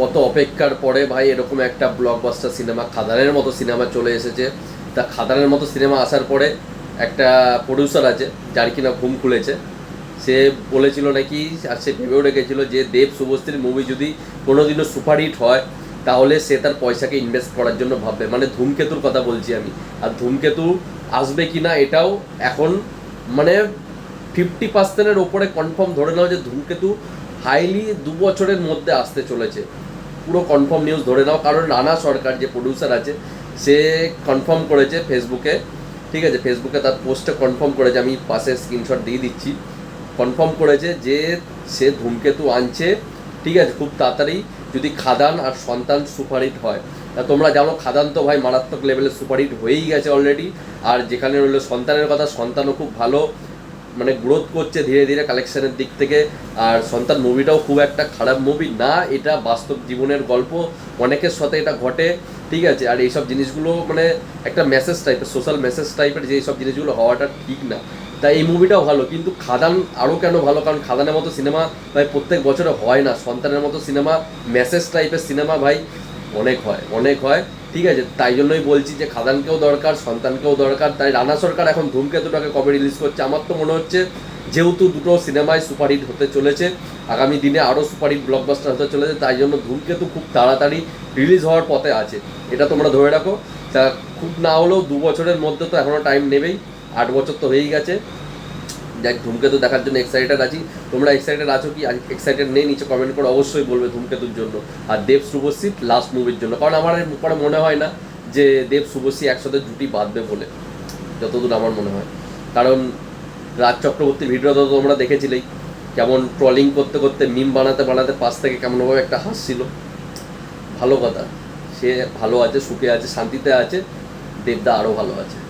কত অপেক্ষার পরে ভাই এরকম একটা ব্লকবাস্টার সিনেমা খাদানের মতো সিনেমা চলে এসেছে। তা খাদানের মতো সিনেমা আসার পরে একটা প্রডিউসার আছে, যার কিনা ঘুম খুলেছে। সে বলেছিল নাকি, আর সে ভেবেও রেখেছিল যে দেব শুভশ্রীর মুভি যদি কোনোদিনও সুপারহিট হয়, তাহলে সে তার পয়সাকে ইনভেস্ট করার জন্য ভাববে। মানে ধূমকেতুর কথা বলছি আমি। আর ধূমকেতু আসবে কি না, এটাও এখন মানে ফিফটি পার্সেন্টের ওপরে কনফার্ম ধরে নাও যে ধূমকেতু হাইলি দু বছরের মধ্যে আসতে চলেছে। পুরো কনফার্ম নিউজ ধরে নাও, কারণ রানা সরকার যে প্রডিউসার আছে, সে কনফার্ম করেছে ফেসবুকে ঠিক আছে? ফেসবুকে তার পোস্টে কনফার্ম করেছে, আমি পাশে স্ক্রিনশট দিয়ে দিচ্ছি। কনফার্ম করেছে যে সে ধূমকেতু আনছে, ঠিক আছে? খুব তাড়াতাড়ি যদি খাদান আর সন্তান সুপারহিট হয়। তা তোমরা জানো, খাদান তো ভাই মারাত্মক লেভেলে সুপারহিট হয়েই গেছে অলরেডি আর যেখানে রইল সন্তানের কথা, সন্তানও খুব ভালো। মানে গ্রোথ করছে ধীরে ধীরে কালেকশনের দিক থেকে। আর সন্তান মুভিটাও খুব একটা খারাপ মুভি না, এটা বাস্তব জীবনের গল্প। অনেকের সাথে এটা ঘটে, ঠিক আছে? আর এইসব জিনিসগুলো মানে একটা মেসেজ টাইপের সোশ্যাল মেসেজ টাইপের যে এইসব জিনিসগুলো হওয়াটা ঠিক না। তাই এই মুভিটাও ভালো, কিন্তু খাদান আরও কেন ভালো? কারণ খাদানের মতো সিনেমা ভাই প্রত্যেক বছরে হয় না। সন্তানের মতো সিনেমা মেসেজ টাইপের সিনেমা ভাই, অনেক হয় অনেক হয়। ঠিক আছে, তাই জন্যই বলছি যে খাদানকেও দরকার, সন্তানকেও দরকার, তাই রানা সরকার এখন ধূমকেতুটাকে কবে রিলিজ করছে। আমার তো মনে হচ্ছে যেহেতু দুটো সিনেমায় সুপারহিট হতে চলেছে, আগামী দিনে আরও সুপারহিট ব্লকবাস্টার হতে চলেছে, তাই জন্য ধূমকেতু খুব তাড়াতাড়ি রিলিজ হওয়ার পথে আছে। এটা তোমরা ধরে রাখো। তা খুব না হলেও দু বছরের মধ্যে তো এখনও টাইম নেবেই, আট বছর তো হয়েই গেছে। যাক ধূমকেতু দেখার জন্য এক্সাইটেড আছি। তোমরা এক্সাইটেড আছো কি? এক্সাইটেড নেই, নিচে কমেন্ট করে অবশ্যই বলবে ধূমকেতুর জন্য। আর দেব, শুভশ্রী লাস্ট মুভির জন্য। কারণ আমার পরে মনে হয় না যে দেব, শুভশ্রী একসাথে জুটি বাঁধবে বলে। যতদূর আমার মনে হয়। কারণ রাজ চক্রবর্তীর ভিডিও তো তোমরা দেখেছিলেই। কেমন ট্রলিং করতে করতে মিম বানাতে বানাতে পাশ থেকে কেমনভাবে একটা হাসছিল। ভালো কথা। সে ভালো আছে, সুখে আছে, শান্তিতে আছে। দেবদা আরও ভালো আছে।